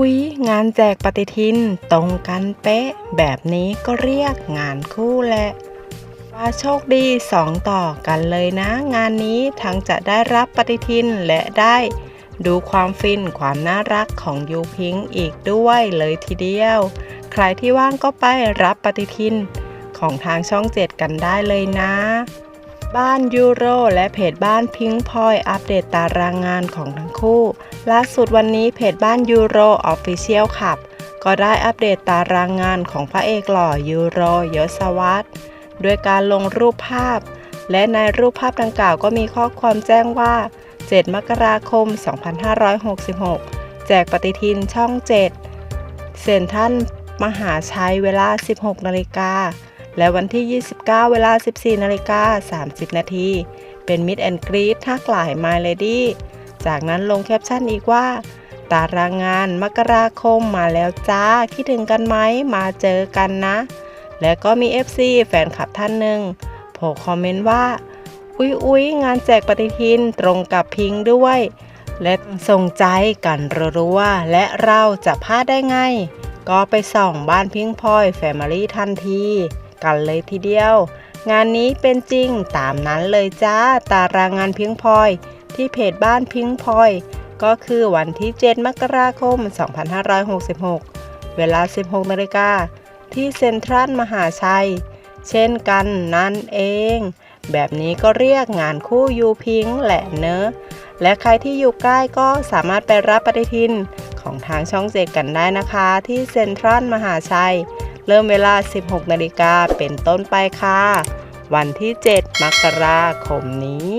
อุ๊ย งานแจกปฏิทินตรงกันเป๊ะ แบบนี้ก็เรียกงานคู่แหละ ว่าโชคดีสองต่อกันเลยนะ งานนี้ทั้งจะได้รับปฏิทินและได้ดูความฟินความน่ารักของยูพิงอีกด้วยเลยทีเดียว ใครที่ว่างก็ไปรับปฏิทินของทางช่องเจ็ดกันได้เลยนะ บ้านยูโรและเพจบ้านพิงพอยอัปเดตตารางงานของทั้งคู่ ล่าสุดวันนี้เพจบ้านยูโรออฟฟิเชียลขับ ก็ได้อัปเดตตารางงานของพระเอกหล่อยูโรยศวัตรด้วยการลงรูปภาพ และในรูปภาพดังกล่าวก็มีข้อความแจ้งว่า 7 มกราคม 2566 แจกปฏิทินช่อง 7 เซ็นทรัลมหาชัยเวลา 16 นาฬิกา และวันที่ 29 เวลา 14นาฬิกา30 นาที เป็นมิดแอนกรีดทักหลายมาเลดี้จากนั้นลงแคปชั่นอีกว่า ตารางงานมกราคมมาแล้วจ้า คิดถึงกันไหมมาเจอกันนะ และก็มี FC แฟนคลับท่านหนึ่งโผล่คอมเมนต์ว่า อุ๊ยอุ๊ยงานแจกปฏิทินตรงกับพิงค์ด้วย และส่งใจกันรัวๆและเราจะพลาดได้ไง ก็ไปส่องบ้านพิงค์พลอยแฟมิลี่ทันที กันเลยทีเดียว งานนี้เป็นจริงตามนั้นเลยจ้า ตารางงานพิงพลอย ที่เพจบ้านพิงพลอย ก็คือวันที่ 7 มกราคม 2566 เวลา 16นาฬิกาที่เซ็นทรัลมหาชัย เช่นกันนั่นเอง แบบนี้ก็เรียกงานคู่ยูพิงแหละเนอะและใครที่อยู่ใกล้ก็สามารถไปรับปฏิทินของทางช่องเจดกันได้นะคะ ที่เซ็นทรัลมหาชัย เริ่มเวลา 16 นาฬิกาเป็นต้นไปค่ะ วันที่ 7 มกราคมนี้